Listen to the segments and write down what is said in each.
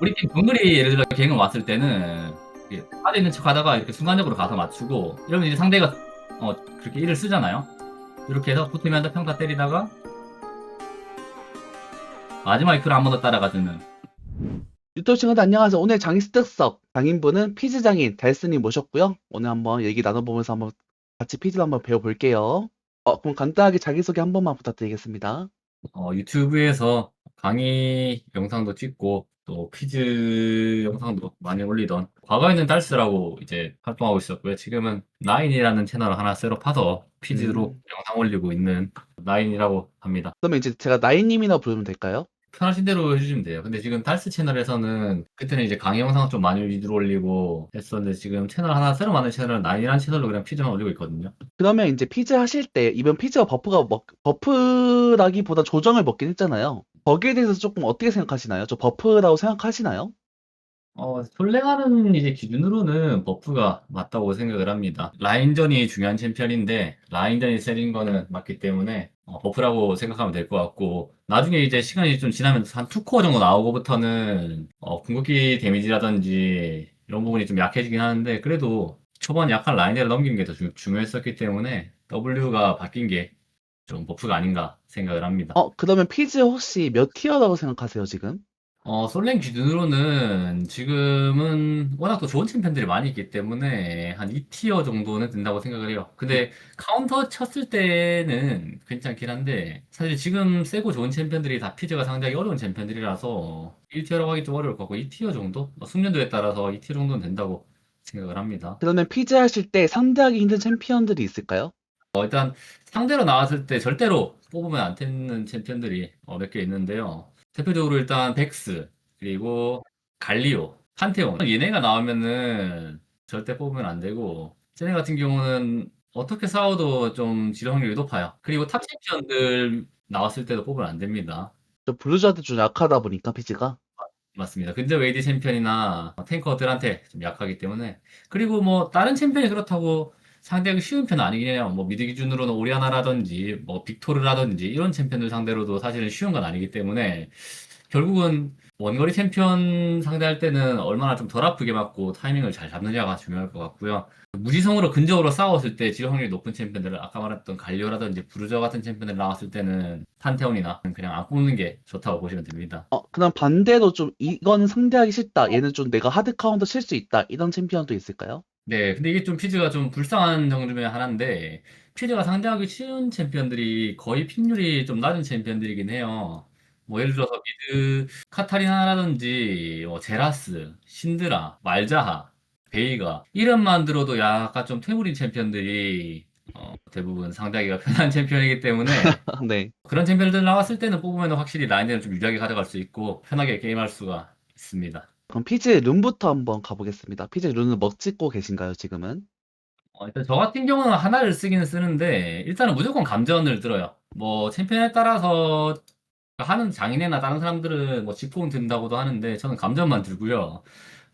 우리 팀 동물이 예를 들어 갱을 왔을 때는 이렇게 빠져 있는 척 하다가 이렇게 순간적으로 가서 맞추고 이러면 이제 상대가 어 그렇게 일을 쓰잖아요. 이렇게 해서 붙으면 평타 때리다가 마지막에 그걸 한번 더 따라가주는 유튜브 친구들 안녕하세요. 오늘 장인 특석 장인분은 피즈 장인 달스님 모셨고요. 오늘 한번 얘기 나눠보면서 한번 같이 피즈를 한번 배워볼게요. 어, 그럼 간단하게 자기소개 한 번만 부탁드리겠습니다. 어, 유튜브에서 강의 영상도 찍고 또 퀴즈 영상도 많이 올리던 과거에는 달스라고 이제 활동하고 있었고요. 지금은 나인이라는 채널을 하나 새로 파서 퀴즈로 음. 영상 올리고 있는 나인이라고 합니다. 그러면 이제 제가 나인님이나 부르면 될까요? 편하신 대로 해주시면 돼요. 근데 지금 달스 채널에서는 그때는 이제 강의 영상 좀 많이 위주로 올리고 했었는데 지금 채널 하나 새로 만든 채널은 나인이라는 채널로 그냥 퀴즈만 올리고 있거든요. 그러면 이제 피즈 하실 때 이번 피즈가 버프가 먹, 버프라기보다 조정을 먹긴 했잖아요. 거기에 대해서 조금 어떻게 생각하시나요? 저 버프라고 생각하시나요? 어, 솔랭하는 이제 기준으로는 버프가 맞다고 생각을 합니다. 라인전이 중요한 챔피언인데, 라인전이 세진 거는 맞기 때문에, 어, 버프라고 생각하면 될 것 같고, 나중에 이제 시간이 좀 지나면서 한 2코어 정도 나오고부터는, 어, 궁극기 데미지라든지, 이런 부분이 좀 약해지긴 하는데, 그래도 초반 약한 라인을 넘기는 게더 중요했었기 때문에, W가 바뀐 게 좀 버프가 아닌가 생각을 합니다. 어, 그러면 피즈 혹시 몇 티어라고 생각하세요, 지금? 어, 솔랭 기준으로는 지금은 워낙 또 좋은 챔피언들이 많이 있기 때문에 한 2티어 정도는 된다고 생각을 해요. 근데 카운터 쳤을 때는 괜찮긴 한데 사실 지금 세고 좋은 챔피언들이 다 피즈가 상당히 어려운 챔피언들이라서 1티어라고 하기 좀 어려울 것 같고 2티어 정도? 뭐 숙련도에 따라서 2티어 정도는 된다고 생각을 합니다. 그러면 피즈 하실 때 상대하기 힘든 챔피언들이 있을까요? 어, 일단 상대로 나왔을 때 절대로 뽑으면 안 되는 챔피언들이 어, 몇개 있는데요. 대표적으로 일단 백스, 그리고 갈리오, 판테온. 얘네가 나오면은 절대 뽑으면 안 되고, 쟤네 같은 경우는 어떻게 싸워도 좀 지령 확률이 높아요. 그리고 탑 챔피언들 나왔을 때도 뽑으면 안 됩니다. 저 블루자드 좀 약하다 보니까 피즈가. 맞습니다. 근데 웨이드 챔피언이나 탱커들한테 좀 약하기 때문에. 그리고 뭐 다른 챔피언이 그렇다고 상대하기 쉬운 편은 아니긴 해요. 뭐 미드 기준으로는 오리아나라든지 뭐 빅토르라든지 이런 챔피언들 상대로도 사실은 쉬운 건 아니기 때문에 결국은 원거리 챔피언 상대할 때는 얼마나 좀 덜 아프게 맞고 타이밍을 잘 잡느냐가 중요할 것 같고요. 무지성으로 근적으로 싸웠을 때 지령 확률이 높은 챔피언들을 아까 말했던 갈리오라든지 브루저 같은 챔피언들 나왔을 때는 판테온이나 그냥 안 뽑는 게 좋다고 보시면 됩니다. 어, 그럼 반대로 좀 이거는 상대하기 쉽다. 얘는 좀 내가 하드 카운터 칠 수 있다. 이런 챔피언도 있을까요? 네, 근데 이게 좀 피즈가 좀 불쌍한 정도 중에 하나인데, 피즈가 상대하기 쉬운 챔피언들이 거의 픽률이 좀 낮은 챔피언들이긴 해요. 뭐 예를 들어서 미드 카타리나라든지 뭐 제라스, 신드라, 말자하, 베이가 이름만 들어도 약간 좀 퇴물인 챔피언들이 어, 대부분 상대하기가 편한 챔피언이기 때문에 네. 그런 챔피언들 나왔을 때는 뽑으면 확실히 라인을 좀 유리하게 가져갈 수 있고 편하게 게임할 수가 있습니다. 그럼 피즈 룬부터 한번 가보겠습니다. 피즈 룬을 뭐 찍고 계신가요, 지금은? 어, 일단 저 같은 경우는 하나를 쓰기는 쓰는데 일단은 무조건 감전을 들어요. 뭐 챔피언에 따라서 하는 장인이나 다른 사람들은 뭐 직포는 든다고도 하는데 저는 감전만 들고요.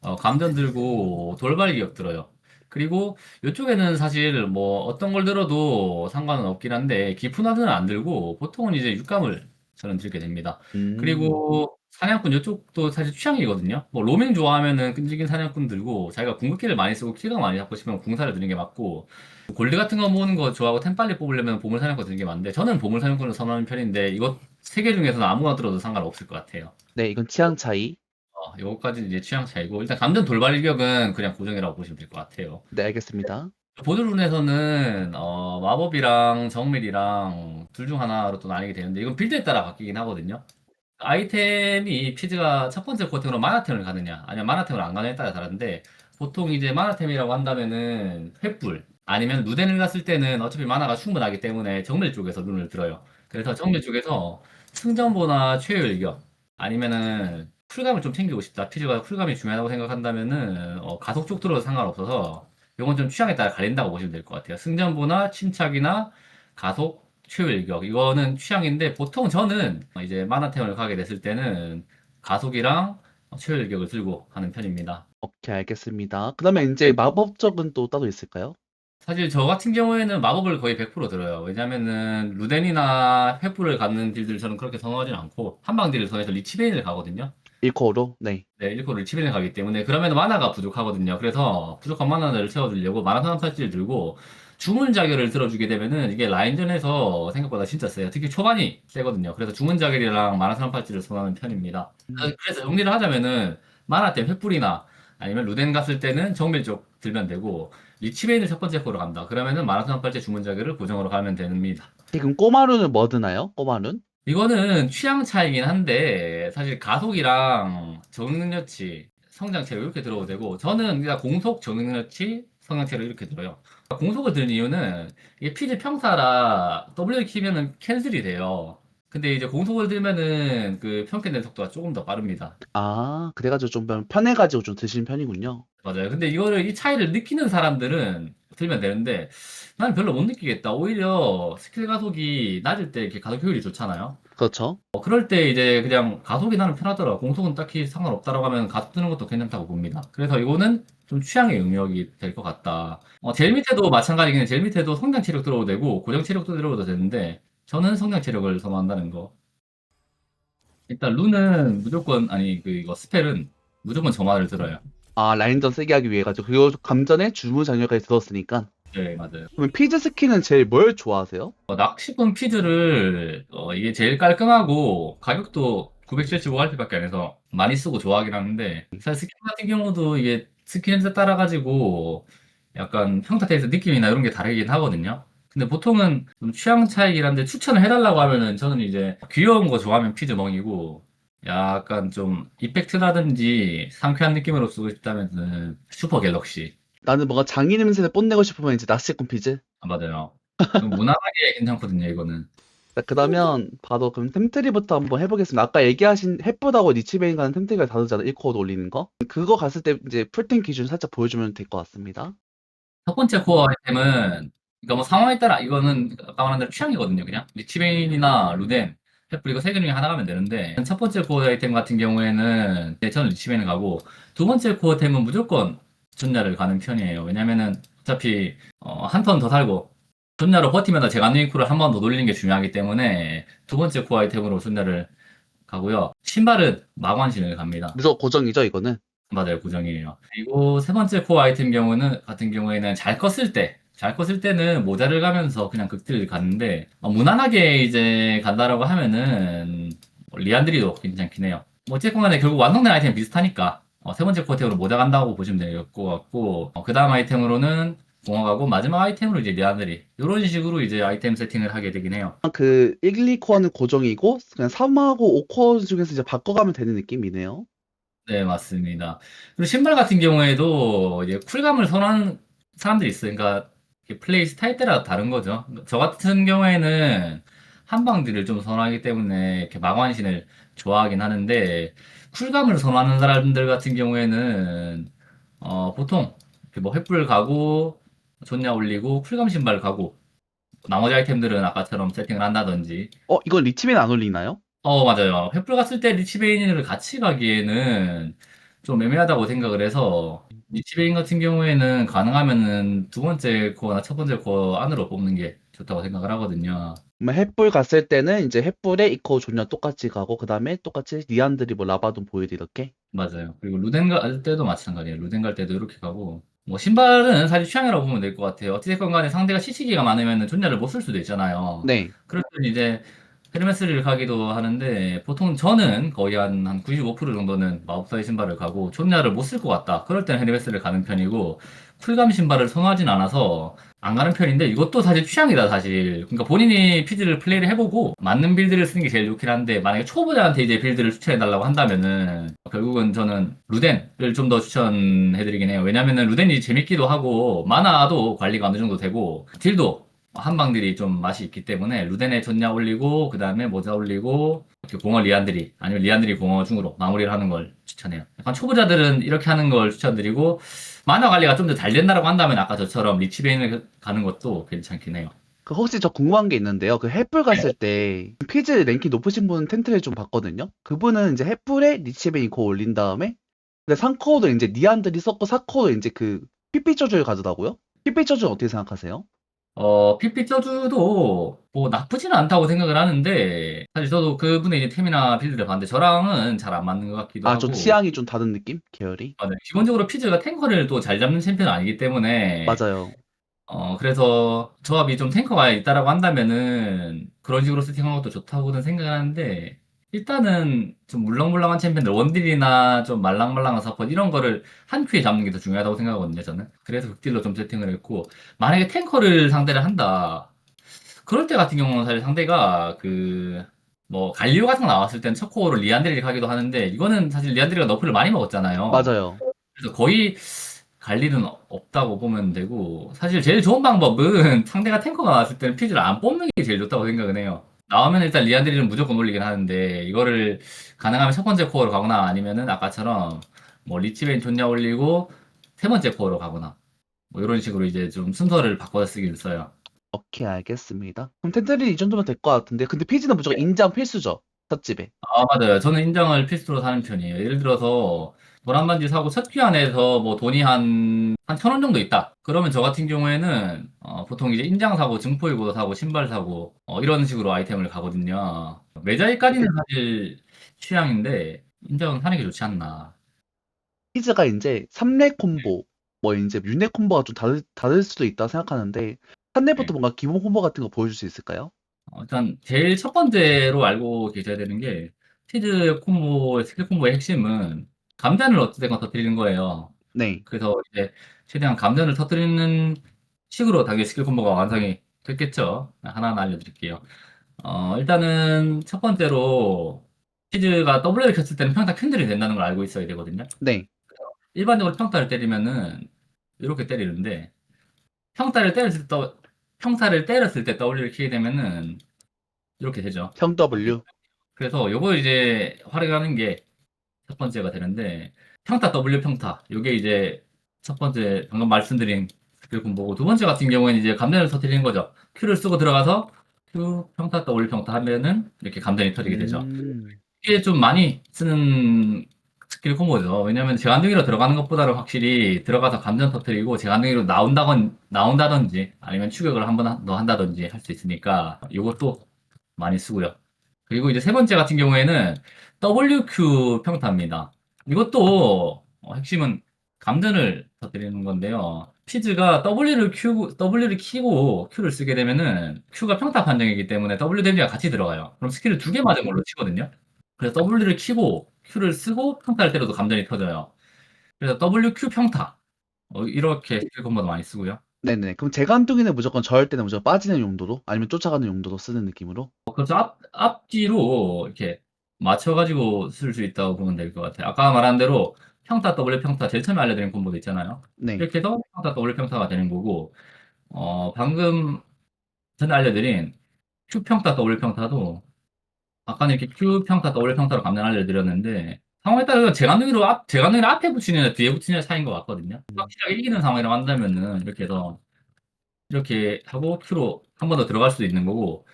어, 감전 들고 돌발 기억 들어요. 그리고 이쪽에는 사실 뭐 어떤 걸 들어도 상관은 없긴 한데 깊은 화두는 안 들고 보통은 이제 육감을 저는 들게 됩니다. 음. 그리고 사냥꾼 이쪽도 사실 취향이거든요. 뭐 로밍 좋아하면은 끈질긴 사냥꾼 들고 자기가 궁극기를 많이 쓰고 킬각 많이 잡고 싶으면 궁사를 드는 게 맞고 골드 같은 거 모으는 거 좋아하고 템 빨리 뽑으려면 보물 사냥꾼 드는 게 맞는데 저는 보물 사냥꾼을 선호하는 편인데 이거 세 개 중에서는 아무거나 들어도 상관없을 것 같아요. 네, 이건 취향 차이. 어, 요거까지는 이제 취향 차이고 일단 감전 돌발 일격은 그냥 고정이라고 보시면 될 것 같아요. 네, 알겠습니다. 보드룬에서는 어, 마법이랑 정밀이랑 둘 중 하나로 또 나뉘게 되는데 이건 빌드에 따라 바뀌긴 하거든요. 아이템이 피즈가 첫 번째 코팅으로 마나템을 가느냐 아니면 마나템을 안 가느냐에 따라 다른데 보통 이제 마나템이라고 한다면은 횃불 아니면 루덴을 갔을 때는 어차피 마나가 충분하기 때문에 정밀 쪽에서 눈을 들어요. 그래서 정밀 쪽에서 승전보나 최후 일격 아니면은 쿨감을 좀 챙기고 싶다. 피즈가 쿨감이 중요하다고 생각한다면은 어, 가속 쪽 들어도 상관없어서 이건 좀 취향에 따라 갈린다고 보시면 될 것 같아요. 승전보나 침착이나 가속, 최일격 이거는 취향인데 보통 저는 이제 마나템을 가게 됐을 때는 가속이랑 최일격을 들고 하는 편입니다. 오케이, 알겠습니다. 그러면 이제 마법 적은 또 따로 있을까요? 사실 저 같은 경우에는 마법을 거의 100% 들어요. 왜냐면은 루덴이나 횃불을 갖는 딜들 저는 그렇게 선호하진 않고 한방 딜을 선해서 리치베인을 가거든요. 1코어로? 네. 네, 1코를 치빈을 가기 때문에 그러면 만화가 부족하거든요. 그래서 부족한 만화를 채워주려고 마라톤 팔찌를 들고 주문 자결을 들어주게 되면은 이게 라인전에서 생각보다 진짜 세요. 특히 초반이 세거든요. 그래서 주문 자결이랑 마라톤 팔찌를 선호하는 편입니다. 음. 그래서 정리를 하자면은 만화 때 횃불이나 아니면 루덴 갔을 때는 정밀 쪽 들면 되고 리치베인을 첫 번째 코로 간다. 그러면은 마라톤 팔찌 주문 자결을 고정으로 가면 됩니다. 지금 꼬마룬은 뭐 드나요? 꼬마룬? 이거는 취향 차이긴 한데 사실 가속이랑 적응력치, 성장체로 이렇게 들어도 되고 저는 그냥 공속, 적응력치, 성장체로 이렇게 들어요. 공속을 드는 이유는 이게 피지 평사라 W 키면은 캔슬이 돼요. 근데 이제 공속을 들면은 그 평캔된 속도가 조금 더 빠릅니다. 아, 그래가지고 좀 편해가지고 좀 드시는 편이군요. 맞아요. 근데 이거를 이 차이를 느끼는 사람들은 들면 되는데 나는 별로 못 느끼겠다. 오히려 스킬 가속이 낮을 때 이렇게 가속 효율이 좋잖아요. 그렇죠. 어, 그럴 때 이제 그냥 가속이 나는 편하더라. 공속은 딱히 상관없다라고 하면 가속 드는 것도 괜찮다고 봅니다. 그래서 이거는 좀 취향의 영역이 될 것 같다. 어, 제일 밑에도 마찬가지긴 해. 제일 밑에도 성장 체력 들어도 되고 고정 체력도 들어도 되는데 저는 성장 체력을 선호한다는 거. 일단 룬은 무조건 아니 그 이거 스펠은 무조건 점화를 들어요. 아, 라인전 세게 하기 위해 가지고 그리고 감전에 주문 장렬까지 들었으니까. 네 맞아요. 그러면 피즈 스킨은 제일 뭘 좋아하세요? 어, 낚시꾼 피드를 어, 이게 제일 깔끔하고 가격도 975RP밖에 안 해서 많이 쓰고 좋아하긴 하는데 사실 스킨 같은 경우도 이게 스킨에 따라 가지고 약간 평타테에서 느낌이나 이런 게 다르긴 하거든요. 근데 보통은 좀 취향 차이긴 한데 추천을 해달라고 하면은 저는 이제 귀여운 거 좋아하면 피드 멍이고 약간 좀 이펙트라든지 상쾌한 느낌으로 쓰고 싶다면은 슈퍼 갤럭시 나는 뭔가 장인 냄새를 뽐내고 싶으면 이제 낚시꾼 피즈. 아, 맞아요. 좀 무난하게 괜찮거든요 이거는. 자, 그러면 바로 그럼 템트리부터 한번 해보겠습니다. 아까 얘기하신 햇보다고 니치베인 가는 템트리가 다르잖아. 1코어도 올리는 거. 그거 갔을 때 이제 풀템 기준 살짝 보여주면 될 것 같습니다. 첫 번째 코어 아이템은 그러니까 뭐 상황에 따라 이거는 아까 말한 대로 취향이거든요. 그냥 리치베인이나 루덴, 횃불 이거 세 개 중에 하나 가면 되는데 첫 번째 코어 아이템 같은 경우에는 네, 저는 리치베인을 가고 두 번째 코어 아이템은 무조건 존야를 가는 편이에요. 왜냐면은 어차피 한턴 더 살고 존야로 버티면서 제가 안누이쿠를 한 번 더 돌리는 게 중요하기 때문에 두 번째 코어 아이템으로 존야를 가고요. 신발은 마관신을 갑니다. 무조건 고정이죠, 이거는. 맞아요, 고정이에요. 그리고 세 번째 코어 아이템 경우는 같은 경우에는 잘 껐을 때, 잘 껐을 때는 모자를 가면서 그냥 극딜을 갔는데 어, 무난하게 이제 간다라고 하면은 리안드리도 괜찮긴 해요. 뭐 어쨌건 간에 결국 완성된 아이템 비슷하니까 어, 세 번째 코어 아이템으로 모자 간다고 보시면 될 것 같고 그 다음 아이템으로는 공허가고 마지막 아이템으로 이제 리안드리 이런 식으로 이제 아이템 세팅을 하게 되긴 해요. 그 1, 2코어는 고정이고 그냥 3하고 5코어 중에서 이제 바꿔가면 되는 느낌이네요. 네, 맞습니다. 그리고 신발 같은 경우에도 이제 쿨감을 선호하는 사람들이 있어요. 그러니까 플레이 스타일 따라 다른 거죠. 저 같은 경우에는 한방들을 좀 선호하기 때문에 이렇게 마관신을 좋아하긴 하는데 쿨감을 선호하는 사람들 같은 경우에는 어, 보통 이렇게 뭐 횃불 가고 존냐 올리고 쿨감 신발 가고 나머지 아이템들은 아까처럼 세팅을 한다든지 어, 이건 리치베인 안 올리나요? 어, 맞아요. 횃불 갔을 때 리치베인을 같이 가기에는 좀 애매하다고 생각을 해서 리치베인 같은 경우에는 가능하면은 두 번째 코어나 첫 번째 코어 안으로 뽑는 게 좋다고 생각을 하거든요. 그러면 햇불 갔을 때는 이제 햇불에 2코어 존나 똑같이 가고 그 다음에 똑같이 리안드리 뭐 라바돈 보이드 이렇게. 맞아요. 그리고 루덴 갈 때도 마찬가지예요. 루덴 갈 때도 이렇게 가고 뭐 신발은 사실 취향이라고 보면 될 것 같아요. 어찌됐건 간에 상대가 CC기가 많으면 존냐를 못 쓸 수도 있잖아요. 네. 그럴 때는 이제 헤르메스를 가기도 하는데 보통 저는 거의 한, 한 95% 정도는 마법사의 신발을 가고 존냐를 못 쓸 것 같다. 그럴 때는 헤르메스를 가는 편이고 쿨감 신발을 선호하진 않아서 안 가는 편인데 이것도 사실 취향이다 사실. 그러니까 본인이 피드를 플레이를 해보고 맞는 빌드를 쓰는 게 제일 좋긴 한데 만약에 초보자한테 이제 빌드를 추천해달라고 한다면은 결국은 저는 루덴을 좀 더 추천해드리긴 해요. 왜냐면은 루덴이 재밌기도 하고 마나도 관리가 어느 정도 되고 딜도 한방들이 좀 맛이 있기 때문에 루덴에 전냐 올리고 그 다음에 모자 올리고 이렇게 공어 리안드리 아니면 리안드리 공어 중으로 마무리를 하는 걸 추천해요. 약간 초보자들은 이렇게 하는 걸 추천드리고 만화 관리가 좀 더 잘 된다라고 한다면 아까 저처럼 리치베인을 가는 것도 괜찮긴 해요. 그 혹시 저 궁금한 게 있는데요. 그 햇불 갔을 때 피즈 랭킹 높으신 분 텐트를 좀 봤거든요. 그분은 이제 햇불에 리치베인 코 올린 다음에 근데 3코어도 이제 니안드리 썼고 4코어도 이제 그 삐삐 저주를 가더라고요. 삐삐 저주는 어떻게 생각하세요? 어, PP 저주도 뭐 나쁘지는 않다고 생각을 하는데, 사실 저도 그분의 이제 템이나 빌드를 봤는데, 저랑은 잘 안 맞는 것 같기도 아, 하고. 좀 취향이 좀 다른 느낌? 계열이? 아, 네. 기본적으로 피즈가 탱커를 또 잘 잡는 챔피언은 아니기 때문에, 맞아요. 어, 그래서 조합이 좀 탱커가 있다라고 한다면은 그런 식으로 세팅하는 것도 좋다고는 생각을 하는데 일단은 좀 물렁물렁한 챔피언들 원딜이나 좀 말랑말랑한 서폿 이런 거를 한 큐에 잡는 게 더 중요하다고 생각하거든요, 저는. 그래서 극딜로 좀 세팅을 했고 만약에 탱커를 상대를 한다. 그럴 때 같은 경우는 사실 상대가 그 뭐 갈리오 같은 거 나왔을 땐첫 코어로 리안드레를 가기도 하는데 이거는 사실 리안드레가 너프를 많이 먹었잖아요. 맞아요. 그래서 거의 갈 일은 없다고 보면 되고 사실 제일 좋은 방법은 상대가 탱커가 나왔을 때는 피즈를 안 뽑는 게 제일 좋다고 생각은 해요. 나오면 일단 리안드리는 무조건 올리긴 하는데 이거를 가능하면 첫 번째 코어로 가거나 아니면은 아까처럼 뭐 리치베인 존냐 올리고 세 번째 코어로 가거나 뭐 이런 식으로 이제 좀 순서를 바꿔서 쓰긴 써요. 오케이, 알겠습니다. 그럼 텐트리 이 정도면 될 것 같은데. 근데 피지는 무조건 인장 필수죠. 첫 집에. 아, 맞아요. 저는 인정을 필수로 사는 편이에요. 예를 들어서 노란 반지 사고 첫큐 안에서 뭐 돈이 한, 한 천 원 정도 있다. 그러면 저 같은 경우에는 어, 보통 이제 인장 사고 증포이고 사고 신발 사고 어, 이런 식으로 아이템을 가거든요. 매자이까지는 사실 취향인데 인장은 사는 게 좋지 않나. 피즈가 이제 3렙 콤보, 뭐 이제 6렙 콤보가 좀 다를, 다를 수도 있다 생각하는데 3렙부터 네. 뭔가 기본 콤보 같은 거 보여줄 수 있을까요? 어, 일단 제일 첫 번째로 알고 계셔야 되는 게 티즈 콤보, 스킬 콤보의 핵심은 감단을 어떻게든 터뜨리는 거예요. 네. 그래서 이제 최대한 감전을 터뜨리는 식으로 당연히 스킬 콤보가 완성이 됐겠죠. 하나하나 알려드릴게요. 어, 일단은 첫 번째로 치즈가 W를 켰을 때는 평타 캔들이 된다는 걸 알고 있어야 되거든요. 네. 일반적으로 평타를 때리면은 이렇게 때리는데 평타를 때렸을 때 평타를 때렸을 때 W를 키게 되면은 이렇게 되죠. 평 W. 그래서 요거 이제 활용하는 게 첫 번째가 되는데 평타 W 평타 요게 이제 첫 번째 방금 말씀드린 스킬 콤보고 두 번째 같은 경우에는 이제 감전을 터뜨리는 거죠. Q를 쓰고 들어가서 Q 평타 W 평타 하면은 이렇게 감전이 터지게 되죠. 음, 이게 좀 많이 쓰는 스킬 콤보죠. 왜냐면 재간둥이로 들어가는 것보다는 확실히 들어가서 감전 터뜨리고 재간둥이로 나온다건 나온다든지 아니면 추격을 한 번 더 한다든지 할 수 있으니까 이것도 많이 쓰고요. 그리고 이제 세 번째 같은 경우에는 WQ 평타입니다. 이것도 어, 핵심은 감전을 터뜨리는 건데요. 피즈가 W를 Q, W를 키고 Q를 쓰게 되면은 Q가 평타 판정이기 때문에 W 데미지가 같이 들어가요. 그럼 스킬을 두 개 맞은 걸로 치거든요. 그래서 W를 키고 Q를 쓰고 평타를 때려도 감전이 터져요. 그래서 WQ 평타 어, 이렇게 스킬 콤보도 많이 쓰고요. 네네. 그럼 재간둥이는 무조건 저럴 때는 무조건 빠지는 용도로 아니면 쫓아가는 용도로 쓰는 느낌으로? 어, 그래서 앞, 앞뒤로 이렇게 맞춰가지고 쓸 수 있다고 보면 될 것 같아요. 아까 말한 대로 평타 W 평타 제일 처음에 알려드린 콤보도 있잖아요. 네. 이렇게 해서 평타 W 평타가 되는 거고 어, 방금 전에 알려드린 Q 평타 W 평타도 아까는 이렇게 Q 평타 W 평타로 감정 알려드렸는데 상황에 따라 재간둥이로 앞 재간둥이를 앞에 붙이느냐 뒤에 붙이느냐 차이인 것 같거든요. 확실하게 이기는 상황이라고 한다면은 이렇게 해서 이렇게 하고 Q로 한 번 더 들어갈 수도 있는 거고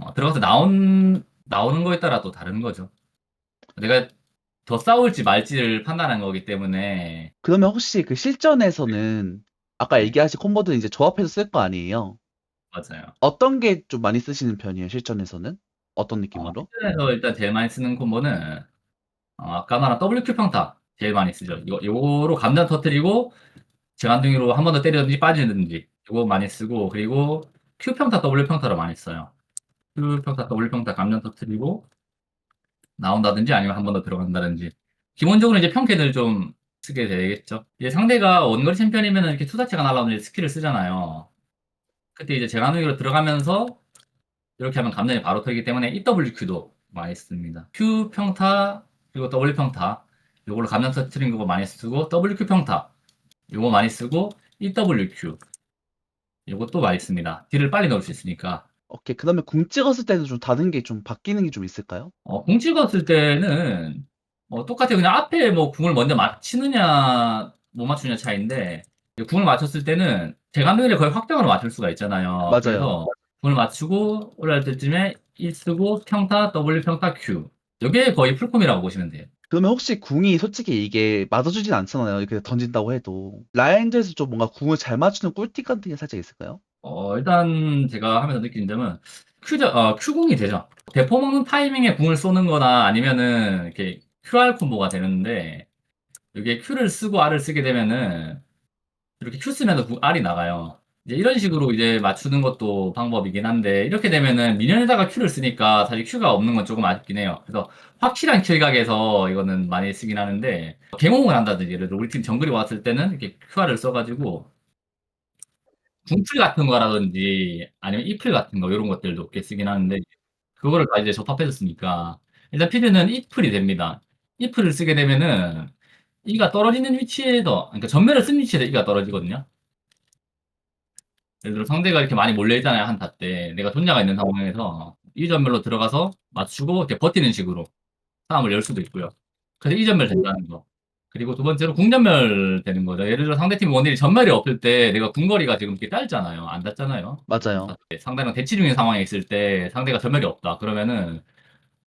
어, 들어가서 나온 나오는 거에 따라 또 다른 거죠. 내가 더 싸울지 말지를 판단한 거기 때문에 그러면 혹시 그 실전에서는 아까 얘기하신 콤보들 이제 조합해서 쓸 거 아니에요? 맞아요. 어떤 게 좀 많이 쓰시는 편이에요, 실전에서는? 어떤 느낌으로? 실전에서 일단 제일 많이 쓰는 콤보는 어, 아까 말한 WQ 평타 제일 많이 쓰죠. 이거 요거로 감전 터뜨리고 재간둥이로 한 번 더 때리든지 빠지든지 이거 많이 쓰고 그리고 Q 평타 W 평타로 많이 써요. Q 평타 W 평타 감전 터뜨리고 나온다든지 아니면 한 번 더 들어간다든지 기본적으로 이제 평캔을 좀 쓰게 되겠죠. 이제 상대가 원거리 챔피언이면 이렇게 투사체가 날라오는 스킬을 쓰잖아요. 그때 이제 재간둥이로 들어가면서 이렇게 하면 감전이 바로 터지기 때문에 EWQ도 많이 씁니다. Q 평타 그리고 W 평타 이걸로 감전 터트린 거 많이 쓰고 WQ 평타 이거 많이 쓰고 EWQ 이것도 많이 씁니다. 딜을 빨리 넣을 수 있으니까 오케이. 그러면 궁 찍었을 때는 좀 다른 게 좀 바뀌는 게 좀 있을까요? 어, 공 찍었을 때는 어, 똑같아요. 그냥 앞에 뭐 궁을 먼저 맞히느냐 못 맞추느냐 차이인데 궁을 맞췄을 때는 재간둥이를 거의 확정으로 맞출 수가 있잖아요. 맞아요. 그래서 궁을 맞추고 올라갈 때쯤에 E 쓰고 평타 W 평타 Q 이게 거의 풀콤이라고 보시면 돼요. 그러면 혹시 궁이 솔직히 이게 맞아주진 않잖아요. 이렇게 던진다고 해도. 라인전에서 좀 뭔가 궁을 잘 맞추는 꿀팁 같은 게 살짝 있을까요? 어, 일단 제가 하면서 느낀 점은 큐, 어, Q궁이 되죠. 대포 먹는 타이밍에 궁을 쏘는 거나 아니면은 이렇게 QR 콤보가 되는데 이게 Q를 쓰고 R을 쓰게 되면은 이렇게 Q 쓰면서 구- R이 나가요. 이제 이런 식으로 이제 맞추는 것도 방법이긴 한데 이렇게 되면은 미니언에다가 Q를 쓰니까 사실 Q가 없는 건 조금 아쉽긴 해요. 그래서 확실한 킬각에서 이거는 많이 쓰긴 하는데 갱홍을 한다든지 예를 들어 우리 팀 정글이 왔을 때는 이렇게 QR을 써가지고 궁풀 같은 거라든지 아니면 이플 같은 거 이런 것들도 꽤 쓰긴 하는데 그거를 다 이제 접합해줬으니까 일단 피드는 이플이 됩니다. 이플을 쓰게 되면은 이가 떨어지는 위치에서 그러니까 전멸을 쓴 위치에서 이가 떨어지거든요. 예를 들어 상대가 이렇게 많이 몰려 있잖아요 한타 때 내가 존냐가 있는 상황에서 이 전멸로 들어가서 맞추고 이렇게 버티는 식으로 싸움을 열 수도 있고요. 그래서 이 전멸 된다는 거. 그리고 두 번째로 궁전멸 되는 거죠. 예를 들어 상대팀 원딜이 전멸이 없을 때 내가 궁거리가 지금 이렇게 짧잖아요. 안 닿잖아요. 맞아요. 상대랑 대치 중인 상황에 있을 때 상대가 전멸이 없다. 그러면은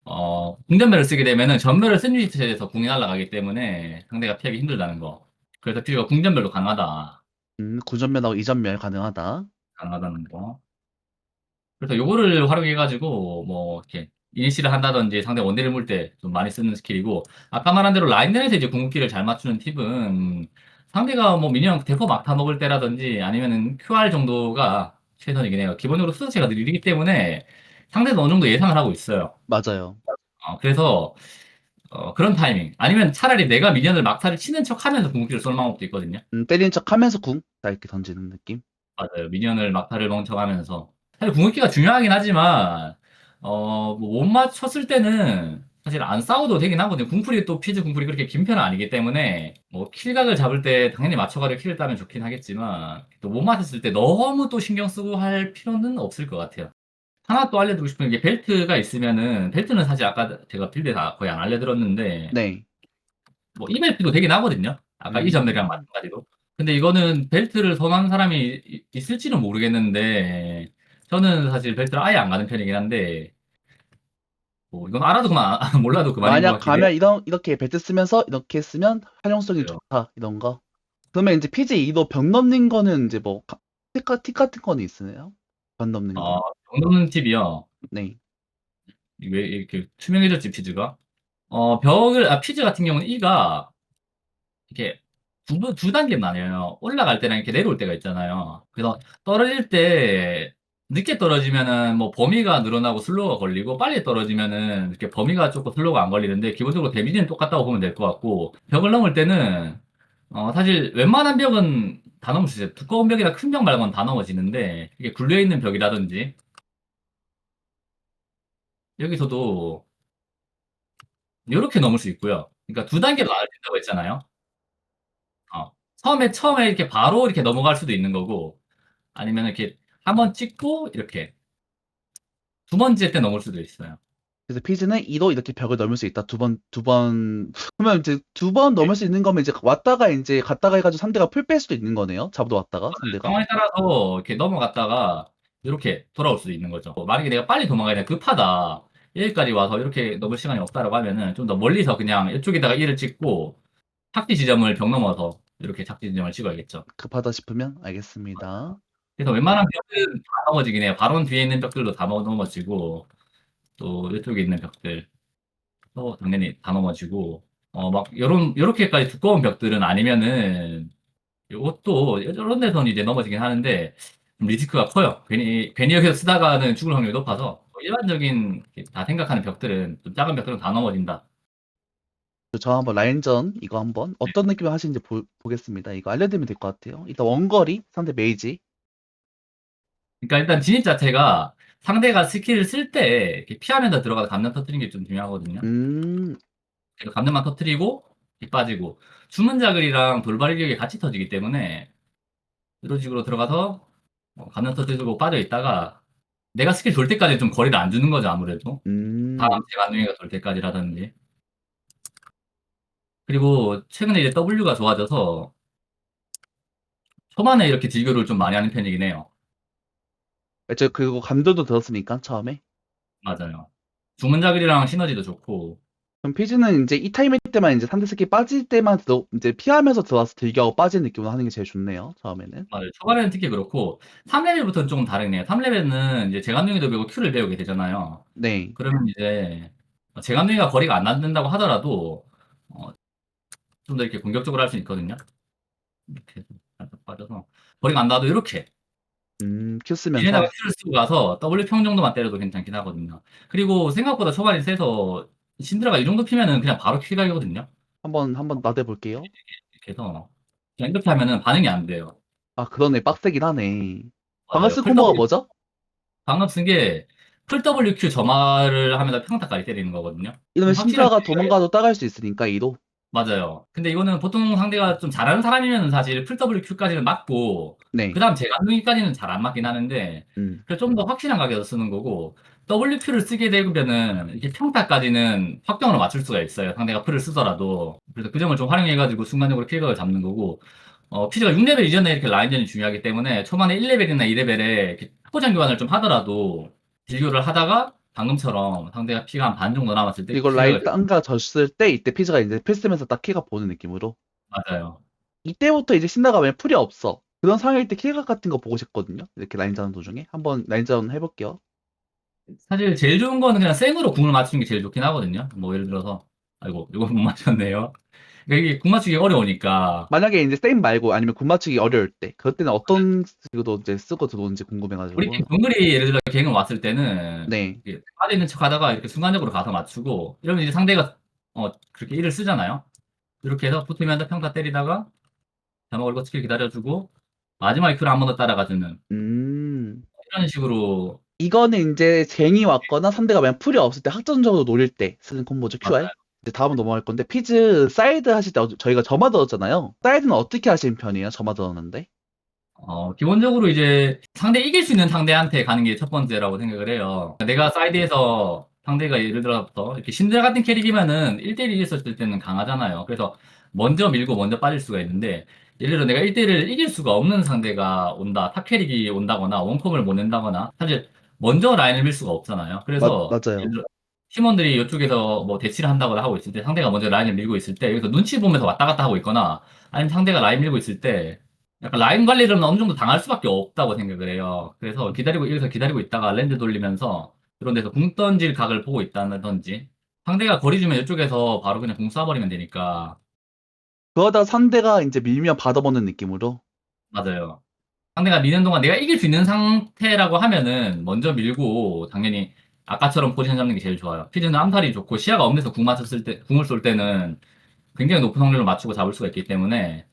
어, 궁전멸을 쓰게 되면은 전멸을 쓴 위치에서 궁이 날아가기 때문에 상대가 피하기 힘들다는 거. 그래서 필요가 궁전멸로 가능하다. 음, 구전면하고 이전면 가능하다. 가능하다는 거. 그래서 요거를 활용해가지고 뭐 이렇게 이니시를 한다든지 상대 원딜을 물 때 좀 많이 쓰는 스킬이고 아까 말한 대로 라인전에서 이제 궁극기를 잘 맞추는 팁은 상대가 뭐 미니언 대포 막타 먹을 때라든지 아니면은 QR 정도가 최선이긴 해요. 기본적으로 수자체가 느리기 때문에 상대는 어느 정도 예상을 하고 있어요. 맞아요. 어, 그래서 어, 그런 타이밍 아니면 차라리 내가 미니언을 막타를 치는 척 하면서 궁극기를 쏠 방법도 있거든요. 음, 때리는 척 하면서 궁, 딱 이렇게 던지는 느낌. 맞아요. 미니언을 막타를 멍청하면서 사실 궁극기가 중요하긴 하지만 어, 뭐못 맞췄을 때는 사실 안 싸워도 되긴 하거든요. 궁풀이 또 피즈 궁풀이 그렇게 긴 편은 아니기 때문에 뭐 킬각을 잡을 때 당연히 맞춰가지고 킬을 따면 좋긴 하겠지만 또 못 맞췄을 때 너무 또 신경 쓰고 할 필요는 없을 것 같아요. 하나 또 알려드리고 싶은 게 벨트가 있으면은 벨트는 사실 아까 제가 빌드 다 거의 안 알려드렸는데 네. 뭐 이벨트도 되긴 하거든요. 아까 음. 이전벨이랑 마찬가지로. 근데 이거는 벨트를 선호하는 사람이 이- 있을지는 모르겠는데 저는 사실 벨트를 아예 안 가는 편이긴 한데 뭐 이건 알아도 그만 몰라도 그만인 것 만약 같긴 해요. 가면 이런, 이렇게 벨트 쓰면서 이렇게 쓰면 활용성이 그래요. 좋다. 이런 거. 그러면 이제 PG 2도 벽 넘는 거는 이제 뭐, 가- 팁 같은 거는 있으나요? 벽 넘는 거. 어, 정도는 팁이요. 네. 왜 이렇게 투명해졌지 피즈가? 어 벽을 아 피즈 같은 경우는 이가 이렇게 두, 번- 두 단계 나뉘어요. 올라갈 때랑 이렇게 내려올 때가 있잖아요. 그래서 떨어질 때 늦게 떨어지면은 뭐 범위가 늘어나고 슬로우가 걸리고 빨리 떨어지면은 이렇게 범위가 조금 슬로우가 안 걸리는데 기본적으로 데미지는 똑같다고 보면 될 것 같고 벽을 넘을 때는 어 사실 웬만한 벽은 다 넘을 수 있어요. 두꺼운 벽이나 큰 벽 말고는 다 넘어지는데 이게 굴려 있는 벽이라든지 여기서도 이렇게 넘을 수 있고요. 그러니까 두 단계로 나눠진다고 했잖아요. 어, 처음에 처음에 이렇게 바로 이렇게 넘어갈 수도 있는 거고 아니면 이렇게 한번 찍고 이렇게 두 번째 때 넘을 수도 있어요. 그래서 PG는 2도 이렇게 벽을 넘을 수 있다. 두 번, 두 번, 그러면 이제 두번 넘을 수 있는 거면 이제 왔다가 이제 갔다가 해 가지고 상대가 풀 뺄 수도 있는 거네요. 잡도 왔다가 상대가. 상황에 따라서 이렇게 넘어갔다가 이렇게 돌아올 수도 있는 거죠. 뭐 만약에 내가 빨리 도망가야 돼 급하다 여기까지 와서 이렇게 넘을 시간이 없다라고 하면은 좀 더 멀리서 그냥 이쪽에다가 1을 찍고 착지 지점을 벽 넘어서 이렇게 착지 지점을 찍어야겠죠. 급하다 싶으면 알겠습니다. 그래서 웬만한 벽들은 다 넘어지긴 해요. 바로 뒤에 있는 벽들도 다 넘어지고 또 이쪽에 있는 벽들 또 당연히 다 넘어지고 어 막 요런 요렇게까지 두꺼운 벽들은 아니면은 요것도 이런 데서는 이제 넘어지긴 하는데 좀 리스크가 커요. 괜히 괜히 여기서 쓰다가는 죽을 확률이 높아서 일반적인 이렇게 다 생각하는 벽들은 좀 작은 벽들은 다 넘어진다. 저 한번 라인전 이거 한번 어떤 느낌을 하시는지 보, 보겠습니다. 이거 알려드리면 될 것 같아요. 일단 원거리 상대 메이지. 그러니까 일단 진입 자체가 상대가 스킬을 쓸 때 피하면서 들어가서 감면 터뜨리는 게 좀 중요하거든요. 음, 그래서 감면만 터뜨리고 빗 빠지고 주문 자글이랑 돌발 일격이 같이 터지기 때문에 이런 식으로 들어가서 어, 감면 터뜨리고 빠져 있다가 내가 스킬 돌 때까지 좀 거리를 안 주는 거죠 아무래도. 음, 다음 제가 안중이가 돌 때까지라든지. 그리고 최근에 이제 W가 좋아져서 초반에 이렇게 딜교를 좀 많이 하는 편이긴 해요. 저 그리고 감도도 들었으니까? 처음에. 맞아요. 주문 자글이랑 시너지도 좋고 그럼 피즈는 이제 이 타이밍 때만 이제 상대 스킬 빠질 때만 들어, 이제 피하면서 들어와서 딜교하고 빠지는 느낌으로 하는 게 제일 좋네요. 처음에는. 맞아요. 초반에는 특히 그렇고 3레벨부터는 조금 다르네요. 3레벨은 이제 재감능이도 배우고 Q를 배우게 되잖아요. 네. 그러면 이제 재감능이가 거리가 안 닿는다고 하더라도 어, 좀 더 이렇게 공격적으로 할 수 있거든요. 이렇게 빠져서 거리가 안 닿아도 이렇게 음, 큐 쓰면서. 얘네다가 Q를 쓰고 가서 W 평 정도만 때려도 괜찮긴 하거든요. 그리고 생각보다 초반이 세서 신드라가 이 정도 피면은 그냥 바로 킬각이거든요. 한번, 한번 나대 볼게요. 해서 그냥 이렇게 하면은 반응이 안 돼요. 아, 그러네. 빡세긴 하네. 방금 맞아요. 쓴풀 콤보가 W 뭐죠? 방금 쓴 게 풀 WQ 점화를 하면서 평타까지 때리는 거거든요. 이러면 확실한 신드라가 차이가 도망가도 따갈 수 있으니까, 이도. 맞아요. 근데 이거는 보통 상대가 좀 잘하는 사람이면 사실 풀 WQ까지는 맞고 네. 그 다음 재간둥이까지는 잘 안 맞긴 하는데 음. 그래서 좀 더 확실한 가격에서 쓰는 거고 WQ를 쓰게 되면은 이게 평타까지는 확정으로 맞출 수가 있어요. 상대가 풀을 쓰더라도 그래서 그 점을 좀 활용해가지고 순간적으로 킬각을 잡는 거고 어, 피즈가 6레벨 이전에 이렇게 라인전이 중요하기 때문에 초반에 1레벨이나 2레벨에 포장 교환을 좀 하더라도 딜교를 하다가 방금처럼 상대가 피가 한 반 정도 남았을 때 킬각을- 라인 땅가 졌을 때, 이때 피즈가 이제 필쓰면서 딱 키가 보는 느낌으로. 맞아요. 이때부터 이제 신나가 왜 풀이 없어. 그런 상황일 때 킬각 같은 거 보고 싶거든요. 이렇게 라인전 도중에. 한번 라인전 해볼게요. 사실 제일 좋은 거는 그냥 생으로 궁을 맞추는 게 제일 좋긴 하거든요. 뭐 예를 들어서 아이고 이거 못 맞췄네요. 그러니까 이게 궁 맞추기 어려우니까 만약에 이제 쌤 말고 아니면 군 맞추기 어려울 때, 그럴 때는 어떤 식으로 이제 쓰고 들어오는지 궁금해가지고. 우리 팀 동글이 예를 들어 갱을 왔을 때는 네. 이렇게 빠져 있는 척 하다가 이렇게 순간적으로 가서 맞추고 이러면 이제 상대가 어 그렇게 일을 쓰잖아요. 이렇게 해서 붙으면서 평타 때리다가 자막 걸고 스킬 기다려주고 마지막에 큐를 한 번 더 따라가주는 음. 이런 식으로 이거는 이제 쟁이 왔거나 상대가 그냥 풀이 없을 때 학전적으로 노릴 때 쓰는 콤보죠, QR. 이제 다음으로 넘어갈 건데, 피즈 사이드 하실 때 어- 저희가 점화 들었잖아요. 사이드는 어떻게 하시는 편이에요? 점화 들었는데? 어, 기본적으로 이제 상대 이길 수 있는 상대한테 가는 게 첫 번째라고 생각을 해요. 내가 사이드에서 상대가 예를 들어서 이렇게 신드라 같은 캐릭이면은 1대1 이겼을 때는 강하잖아요. 그래서 먼저 밀고 먼저 빠질 수가 있는데 예를 들어 내가 1대1을 이길 수가 없는 상대가 온다. 탑 캐릭이 온다거나 원컴을 못 낸다거나 사실 먼저 라인을 밀 수가 없잖아요. 그래서 맞- 맞아요. 예를 들어 팀원들이 이쪽에서 뭐 대치를 한다거나 하고 있을 때 상대가 먼저 라인을 밀고 있을 때 여기서 눈치 보면서 왔다 갔다 하고 있거나 아니면 상대가 라인 밀고 있을 때 약간 라인 관리를 어느 정도 당할 수밖에 없다고 생각을 해요. 그래서 기다리고 여기서 기다리고 있다가 렌즈 돌리면서 이런 데서 궁 던질 각을 보고 있다든지 상대가 거리 주면 이쪽에서 바로 그냥 궁 쏴버리면 되니까 그러다 상대가 이제 밀면 받아보는 느낌으로. 맞아요. 상대가 미는 동안 내가 이길 수 있는 상태라고 하면은 먼저 밀고 당연히 아까처럼 포지션 잡는 게 제일 좋아요. 피즈는 암살이 좋고 시야가 없는 데서 궁 맞췄을 때 궁을 쏠 때는 굉장히 높은 확률로 맞추고 잡을 수가 있기 때문에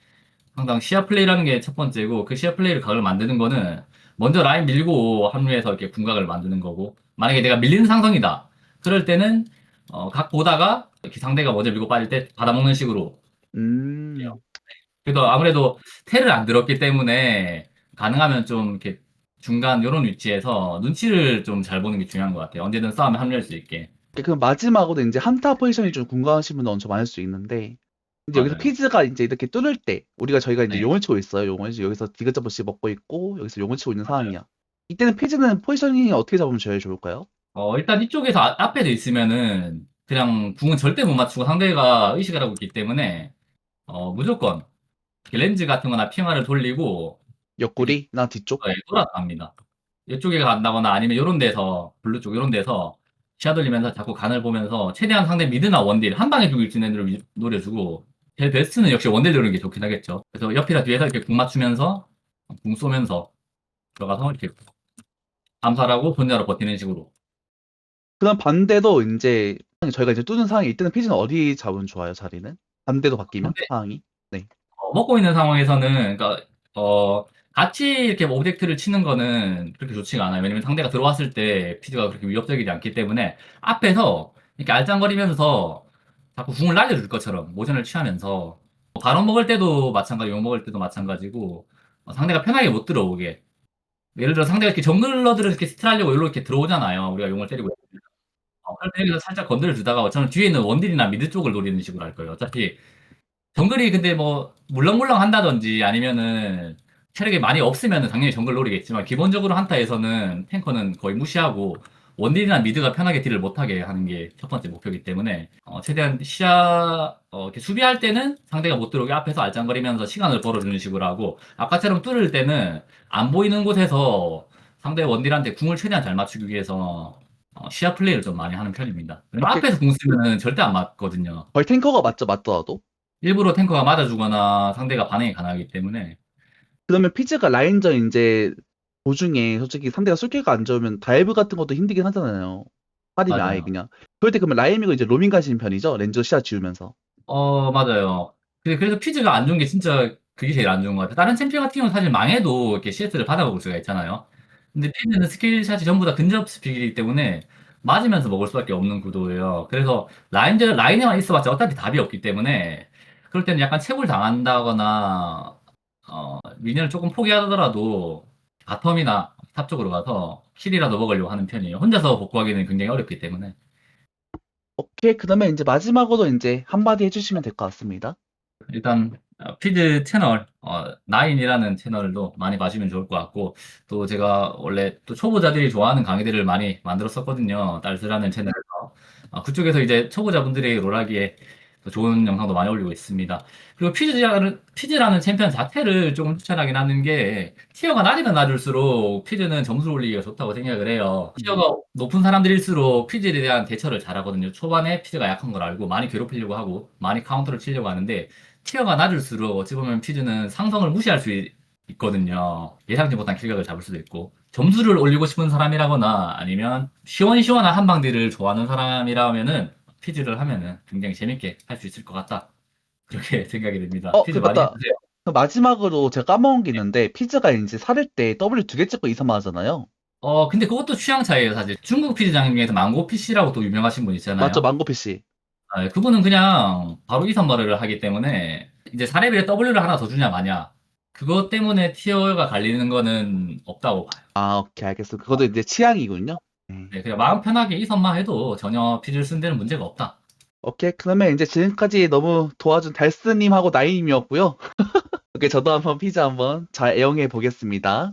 항상 시야 플레이라는 게 첫 번째고 그 시야 플레이를 각을 만드는 거는 먼저 라인 밀고 합류해서 이렇게 궁각을 만드는 거고 만약에 내가 밀리는 상성이다. 그럴 때는 어, 각 보다가 이렇게 상대가 먼저 밀고 빠질 때 받아먹는 식으로 음. 그래도 아무래도 테를 안 들었기 때문에 가능하면 좀 이렇게 중간 이런 위치에서 눈치를 좀 잘 보는 게 중요한 것 같아요. 언제든 싸움에 합류할 수 있게. 그럼 마지막으로 이제 한타 포지션이 좀 궁금하신 분은 엄청 많을 수 있는데 이제 여기서 맞아요. 피즈가 이제 이렇게 뚫을 때 우리가 저희가 이제 네. 용을 치고 있어요. 용을 여기서 디귿자부시 먹고 있고 여기서 용을 치고 있는 상황이야. 이때는 피즈는 포지셔닝이 어떻게 잡으면 제일 좋을까요? 어, 일단 이쪽에서 아- 앞에도 있으면은 그냥 궁은 절대 못 맞추고 상대가 의식을 하고 있기 때문에 어, 무조건 이렇게 렌즈 같은 거나 핑화를 돌리고 옆구리나 뒤쪽? 네, 돌아갑니다. 이쪽에 간다거나 아니면 이런 데서 블루 쪽 이런 데서 시야 돌리면서 자꾸 간을 보면서 최대한 상대 미드나 원딜 한 방에 죽일 수 있는 애들을 위- 노려주고 제일 베스트는 역시 원딜 노리는 게 좋긴 하겠죠. 그래서 옆이나 뒤에서 이렇게 궁 맞추면서 궁 쏘면서 들어가서 이렇게 암살하고 본자로 버티는 식으로 그럼 반대로 이제 저희가 이제 뚫는 상황이 이때는 피즈는 어디 잡으면 좋아요, 자리는? 반대로 바뀌면 반대? 상황이? 어, 먹고 있는 상황에서는 그러니까 어 같이 이렇게 오브젝트를 치는 거는 그렇게 좋지가 않아요. 왜냐면 상대가 들어왔을 때 피드가 그렇게 위협적이지 않기 때문에 앞에서 이렇게 알짱거리면서 자꾸 궁을 날려줄 것처럼 모션을 취하면서 바로 먹을 때도 마찬가지, 용 먹을 때도 마찬가지고 어, 상대가 편하게 못 들어오게 예를 들어 상대가 이렇게 정글러들을 이렇게 스틸하려고 여기로 이렇게 들어오잖아요. 우리가 용을 때리고. 어, 그럴 때 여기서 살짝 건드려 주다가 저는 뒤에 있는 원딜이나 미드 쪽을 노리는 식으로 할 거예요. 어차피 정글이 근데 뭐 물렁물렁 한다든지 아니면은 체력이 많이 없으면 당연히 정글 노리겠지만 기본적으로 한타에서는 탱커는 거의 무시하고 원딜이나 미드가 편하게 딜을 못하게 하는 게 첫 번째 목표이기 때문에 어, 최대한 시야 어, 이렇게 수비할 때는 상대가 못 들어오게 앞에서 알짱거리면서 시간을 벌어주는 식으로 하고 아까처럼 뚫을 때는 안 보이는 곳에서 상대 원딜한테 궁을 최대한 잘 맞추기 위해서 어, 시야 플레이를 좀 많이 하는 편입니다. 왜냐면 오케이. 앞에서 궁 쓰면 절대 안 맞거든요. 거의 탱커가 맞죠, 맞더라도. 일부러 탱커가 맞아주거나 상대가 반응이 가능하기 때문에 그러면 피즈가 라인전 이제 도중에 솔직히 상대가 술기가 안 좋으면 다이브 같은 것도 힘들긴 하잖아요. 빠리면 맞아요. 아예 그냥. 그럴 때 그러면 라이미가 이제 로밍 가시는 편이죠? 렌저 시야 지우면서. 어, 맞아요. 근데 그래서 피즈가 안 좋은 게 진짜 그게 제일 안 좋은 것 같아요. 다른 챔피언 같은 경우는 사실 망해도 이렇게 CS를 받아먹을 수가 있잖아요. 근데 피즈는 스킬샷이 전부 다 근접 스픽이기 때문에 맞으면서 먹을 수밖에 없는 구도예요. 그래서 라인드, 라인에만 있어봤자 어차피 답이 없기 때문에 그럴 때는 약간 채굴 당한다거나 어, 미니언을 조금 포기하더라도 바텀이나 탑 쪽으로 가서 킬이라도 먹으려고 하는 편이에요. 혼자서 복구하기는 굉장히 어렵기 때문에. 오케이. 그러면 이제 마지막으로 이제 한마디 해주시면 될 것 같습니다. 일단 어, 피드 채널 어, 나인이라는 채널도 많이 봐주면 좋을 것 같고 또 제가 원래 또 초보자들이 좋아하는 강의들을 많이 만들었었거든요 딸스라는 채널에서 어, 그쪽에서 이제 초보자분들이 롤하기에 또 좋은 영상도 많이 올리고 있습니다. 그리고 피즈라는 피즈라는 챔피언 자체를 조금 추천하긴 하는 게 티어가 낮으면 낮을수록 피즈는 점수 올리기가 좋다고 생각을 해요. 티어가 높은 사람들일수록 피즈에 대한 대처를 잘하거든요. 초반에 피즈가 약한 걸 알고 많이 괴롭히려고 하고 많이 카운터를 치려고 하는데 티어가 낮을수록 어찌 보면 피즈는 상성을 무시할 수 있- 있거든요. 예상치 못한 킬각을 잡을 수도 있고 점수를 올리고 싶은 사람이라거나 아니면 시원시원한 한방들을 좋아하는 사람이라면은 피즈를 하면은 굉장히 재밌게 할 수 있을 것 같다. 그렇게 생각이 됩니다. 어, 그 많이 맞다. 해주세요. 그럼 마지막으로 제가 까먹은 게 있는데 피즈가 이제 살을 때 W 두 개 찍고 이삼 하잖아요. 어 근데 그것도 취향 차이예요 사실. 중국 피즈장 중에서 망고 피시라고 또 유명하신 분 있잖아요. 맞죠, 망고 PC. 아, 예, 그분은 그냥 바로 이선발을 하기 때문에 이제 4레벨에 W를 하나 더 주냐 마냐 그것 때문에 티어가 갈리는 거는 없다고 봐요. 아, 오케이, 알겠습니다. 그것도 이제 취향이군요. 네. 네, 그냥 마음 편하게 이 선만 해도 전혀 피를 쓴 데는 문제가 없다. 오케이. 그러면 이제 지금까지 너무 도와준 달스님하고 나이님이었고요. 오케이, 저도 한번 피자 한번 잘 애용해 보겠습니다.